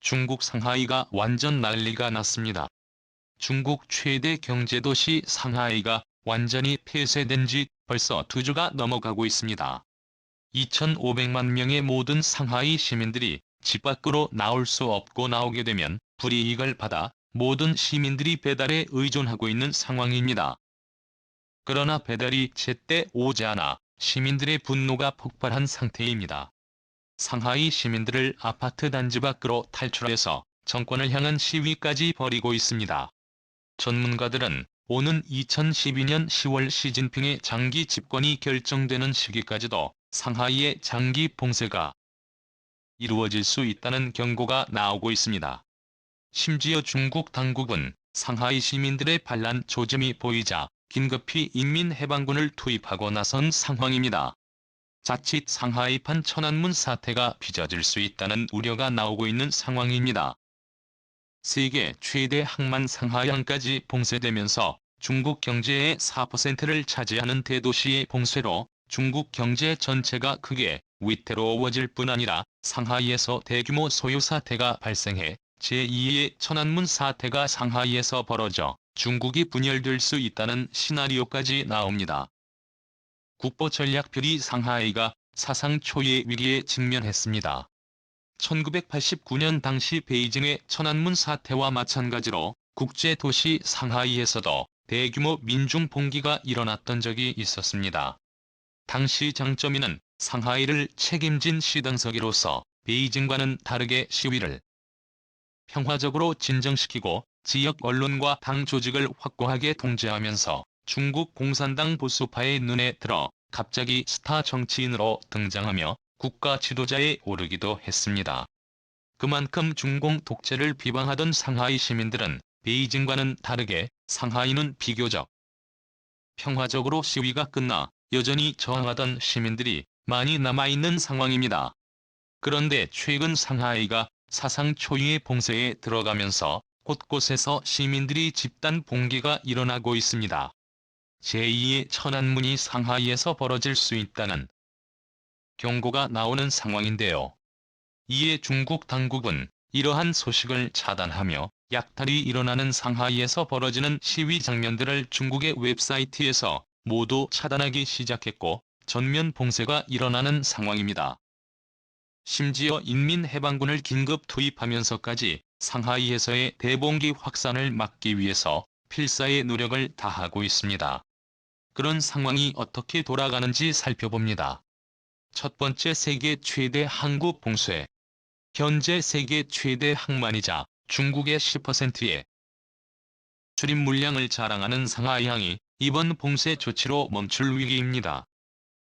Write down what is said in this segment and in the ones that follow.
중국 상하이가 완전 난리가 났습니다. 중국 최대 경제도시 상하이가 완전히 폐쇄된 지 벌써 두 주가 넘어가고 있습니다. 2,500만 명의 모든 상하이 시민들이 집 밖으로 나올 수 없고 나오게 되면 불이익을 받아 모든 시민들이 배달에 의존하고 있는 상황입니다. 그러나 배달이 제때 오지 않아 시민들의 분노가 폭발한 상태입니다. 상하이 시민들을 아파트 단지 밖으로 탈출해서 정권을 향한 시위까지 벌이고 있습니다. 전문가들은 오는 2012년 10월 시진핑의 장기 집권이 결정되는 시기까지도 상하이의 장기 봉쇄가 이루어질 수 있다는 경고가 나오고 있습니다. 심지어 중국 당국은 상하이 시민들의 반란 조짐이 보이자 긴급히 인민해방군을 투입하고 나선 상황입니다. 자칫 상하이판 천안문 사태가 빚어질 수 있다는 우려가 나오고 있는 상황입니다. 세계 최대 항만 상하이항까지 봉쇄되면서 중국 경제의 4%를 차지하는 대도시의 봉쇄로 중국 경제 전체가 크게 위태로워질 뿐 아니라 상하이에서 대규모 소요 사태가 발생해 제2의 천안문 사태가 상하이에서 벌어져 중국이 분열될 수 있다는 시나리오까지 나옵니다. 국보전략별이 상하이가 사상 초유의 위기에 직면했습니다. 1989년 당시 베이징의 천안문 사태와 마찬가지로 국제도시 상하이에서도 대규모 민중 봉기가 일어났던 적이 있었습니다. 당시 장점이는 상하이를 책임진 시당서기로서 베이징과는 다르게 시위를 평화적으로 진정시키고 지역 언론과 당 조직을 확고하게 통제하면서 중국 공산당 보수파의 눈에 들어 갑자기 스타 정치인으로 등장하며 국가 지도자에 오르기도 했습니다. 그만큼 중공 독재를 비방하던 상하이 시민들은 베이징과는 다르게 상하이는 비교적 평화적으로 시위가 끝나 여전히 저항하던 시민들이 많이 남아있는 상황입니다. 그런데 최근 상하이가 사상 초유의 봉쇄에 들어가면서 곳곳에서 시민들이 집단 봉기가 일어나고 있습니다. 제2의 천안문이 상하이에서 벌어질 수 있다는 경고가 나오는 상황인데요. 이에 중국 당국은 이러한 소식을 차단하며 약탈이 일어나는 상하이에서 벌어지는 시위 장면들을 중국의 웹사이트에서 모두 차단하기 시작했고 전면 봉쇄가 일어나는 상황입니다. 심지어 인민해방군을 긴급 투입하면서까지 상하이에서의 대봉기 확산을 막기 위해서 필사의 노력을 다하고 있습니다. 그런 상황이 어떻게 돌아가는지 살펴봅니다. 첫 번째 세계 최대 항구 봉쇄. 현재 세계 최대 항만이자 중국의 10%의 출입 물량을 자랑하는 상하이항이 이번 봉쇄 조치로 멈출 위기입니다.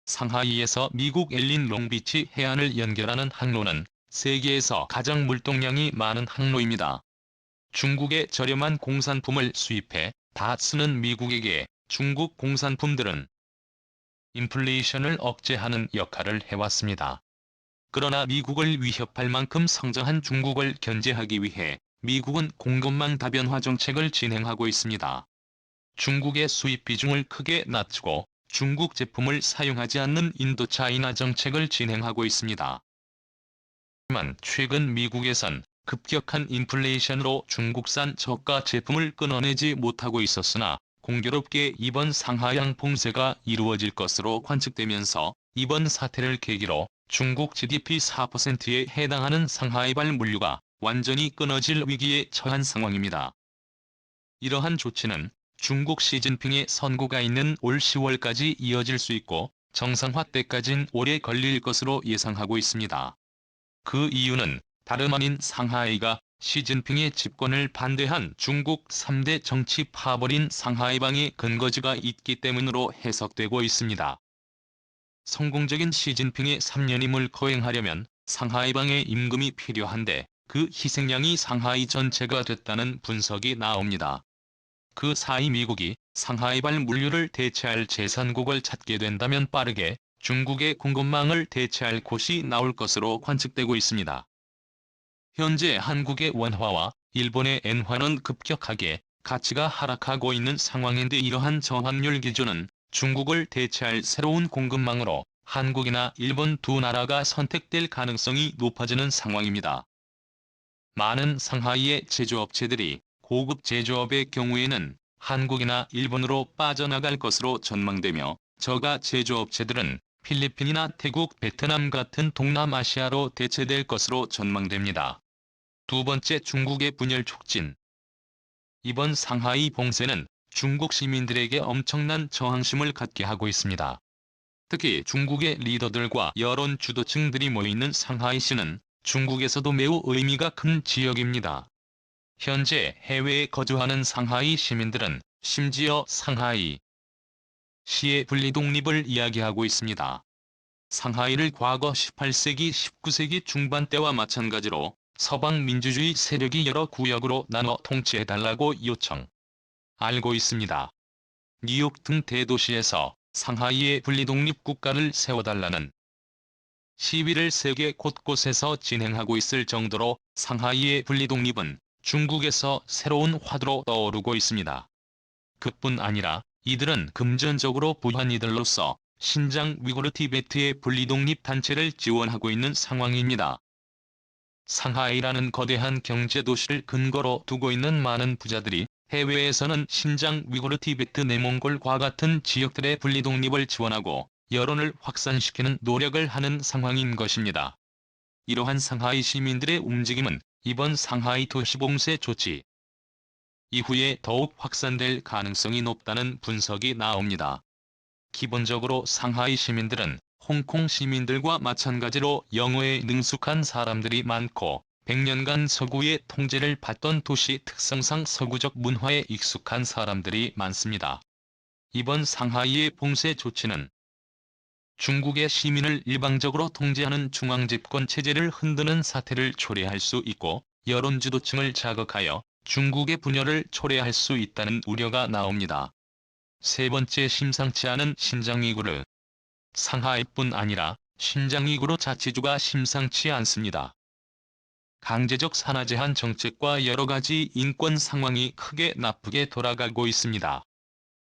상하이에서 미국 엘린 롱비치 해안을 연결하는 항로는 세계에서 가장 물동량이 많은 항로입니다. 중국의 저렴한 공산품을 수입해 다 쓰는 미국에게 중국 공산품들은 인플레이션을 억제하는 역할을 해왔습니다. 그러나 미국을 위협할 만큼 성장한 중국을 견제하기 위해 미국은 공급망 다변화 정책을 진행하고 있습니다. 중국의 수입 비중을 크게 낮추고 중국 제품을 사용하지 않는 인도차이나 정책을 진행하고 있습니다. 하지만 최근 미국에선 급격한 인플레이션으로 중국산 저가 제품을 끊어내지 못하고 있었으나 공교롭게 이번 상하양 봉쇄가 이루어질 것으로 관측되면서 이번 사태를 계기로 중국 GDP 4%에 해당하는 상하이발 물류가 완전히 끊어질 위기에 처한 상황입니다. 이러한 조치는 중국 시진핑의 선고가 있는 올 10월까지 이어질 수 있고 정상화 때까진 오래 걸릴 것으로 예상하고 있습니다. 그 이유는 다름 아닌 상하이가 시진핑의 집권을 반대한 중국 3대 정치 파벌인 상하이방의 근거지가 있기 때문으로 해석되고 있습니다. 성공적인 시진핑의 3년임을 거행하려면 상하이방의 임금이 필요한데 그 희생양이 상하이 전체가 됐다는 분석이 나옵니다. 그 사이 미국이 상하이발 물류를 대체할 재산국을 찾게 된다면 빠르게 중국의 공급망을 대체할 곳이 나올 것으로 관측되고 있습니다. 현재 한국의 원화와 일본의 엔화는 급격하게 가치가 하락하고 있는 상황인데 이러한 저환율 기준은 중국을 대체할 새로운 공급망으로 한국이나 일본 두 나라가 선택될 가능성이 높아지는 상황입니다. 많은 상하이의 제조업체들이 고급 제조업의 경우에는 한국이나 일본으로 빠져나갈 것으로 전망되며 저가 제조업체들은 필리핀이나 태국, 베트남 같은 동남아시아로 대체될 것으로 전망됩니다. 두 번째 중국의 분열 촉진 이번 상하이 봉쇄는 중국 시민들에게 엄청난 저항심을 갖게 하고 있습니다. 특히 중국의 리더들과 여론 주도층들이 모이는 상하이시는 중국에서도 매우 의미가 큰 지역입니다. 현재 해외에 거주하는 상하이 시민들은 심지어 상하이 시의 분리독립을 이야기하고 있습니다. 상하이를 과거 18세기 19세기 중반 때와 마찬가지로 서방 민주주의 세력이 여러 구역으로 나눠 통치해달라고 요청. 알고 있습니다. 뉴욕 등 대도시에서 상하이의 분리독립 국가를 세워달라는 시위를 세계 곳곳에서 진행하고 있을 정도로 상하이의 분리독립은 중국에서 새로운 화두로 떠오르고 있습니다. 그뿐 아니라 이들은 금전적으로 부한 이들로서 신장 위구르 티베트의 분리독립 단체를 지원하고 있는 상황입니다. 상하이라는 거대한 경제 도시를 근거로 두고 있는 많은 부자들이 해외에서는 신장 위구르 티베트 내몽골과 같은 지역들의 분리독립을 지원하고 여론을 확산시키는 노력을 하는 상황인 것입니다. 이러한 상하이 시민들의 움직임은 이번 상하이 도시봉쇄 조치 이후에 더욱 확산될 가능성이 높다는 분석이 나옵니다. 기본적으로 상하이 시민들은 홍콩 시민들과 마찬가지로 영어에 능숙한 사람들이 많고 100년간 서구의 통제를 받던 도시 특성상 서구적 문화에 익숙한 사람들이 많습니다. 이번 상하이의 봉쇄 조치는 중국의 시민을 일방적으로 통제하는 중앙집권 체제를 흔드는 사태를 초래할 수 있고 여론 주도층을 자극하여 중국의 분열을 초래할 수 있다는 우려가 나옵니다. 세 번째 심상치 않은 신장 위구르 상하이뿐 아니라 신장위구르 자치주가 심상치 않습니다. 강제적 산화 제한 정책과 여러 가지 인권 상황이 크게 나쁘게 돌아가고 있습니다.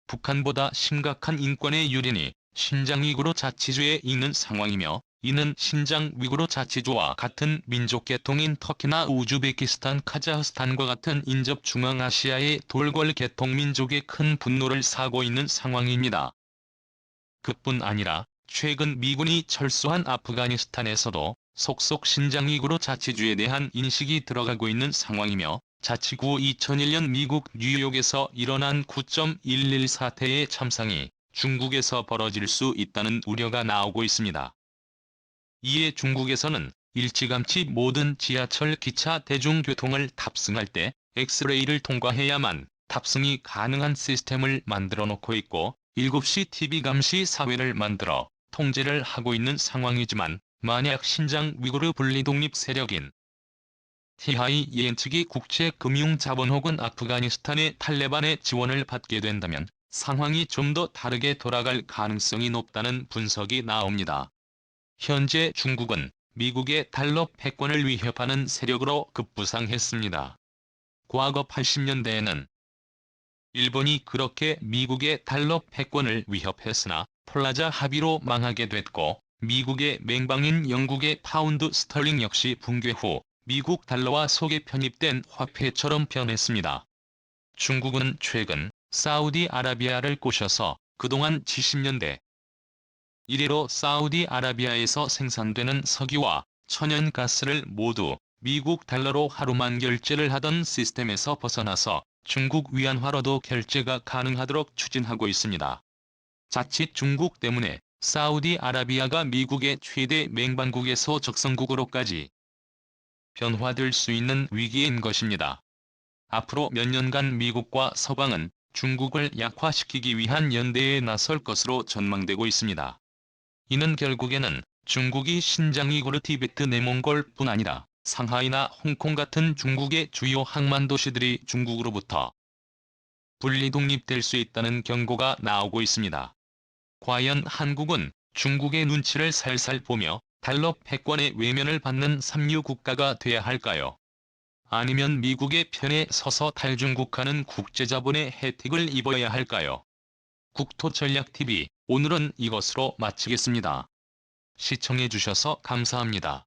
북한보다 심각한 인권의 유린이 신장 위구르 자치주에 있는 상황이며 이는 신장 위구르 자치주와 같은 민족 계통인 터키나 우즈베키스탄, 카자흐스탄과 같은 인접 중앙아시아의 돌궐 계통 민족의 큰 분노를 사고 있는 상황입니다. 그뿐 아니라 최근 미군이 철수한 아프가니스탄에서도 속속 신장 위구르 자치주에 대한 인식이 들어가고 있는 상황이며 자치구 2001년 미국 뉴욕에서 일어난 9.11 사태의 참상이 중국에서 벌어질 수 있다는 우려가 나오고 있습니다. 이에 중국에서는 일찌감치 모든 지하철 기차 대중교통을 탑승할 때 엑스레이를 통과해야만 탑승이 가능한 시스템을 만들어 놓고 있고 7시 TV 감시 사회를 만들어 통제를 하고 있는 상황이지만 만약 신장 위구르 분리 독립 세력인 티하이예엔 측이 국제 금융 자본 혹은 아프가니스탄의 탈레반의 지원을 받게 된다면 상황이 좀 더 다르게 돌아갈 가능성이 높다는 분석이 나옵니다. 현재 중국은 미국의 달러 패권을 위협하는 세력으로 급부상했습니다. 과거 80년대에는 일본이 그렇게 미국의 달러 패권을 위협했으나 플라자 합의로 망하게 됐고 미국의 맹방인 영국의 파운드 스털링 역시 붕괴 후 미국 달러와 속에 편입된 화폐처럼 변했습니다. 중국은 최근 사우디아라비아를 꼬셔서 그동안 70년대 이래로 사우디아라비아에서 생산되는 석유와 천연가스를 모두 미국 달러로 하루만 결제를 하던 시스템에서 벗어나서 중국 위안화로도 결제가 가능하도록 추진하고 있습니다. 자칫 중국 때문에 사우디아라비아가 미국의 최대 맹반국에서 적성국으로까지 변화될 수 있는 위기인 것입니다. 앞으로 몇 년간 미국과 서방은 중국을 약화시키기 위한 연대에 나설 것으로 전망되고 있습니다. 이는 결국에는 중국이 신장 위구르 티베트 내몽골뿐 아니라 상하이나 홍콩 같은 중국의 주요 항만 도시들이 중국으로부터 분리 독립될 수 있다는 경고가 나오고 있습니다. 과연 한국은 중국의 눈치를 살살 보며 달러 패권의 외면을 받는 삼류 국가가 돼야 할까요? 아니면 미국의 편에 서서 탈중국하는 국제자본의 혜택을 입어야 할까요? 국토전략TV 오늘은 이것으로 마치겠습니다. 시청해주셔서 감사합니다.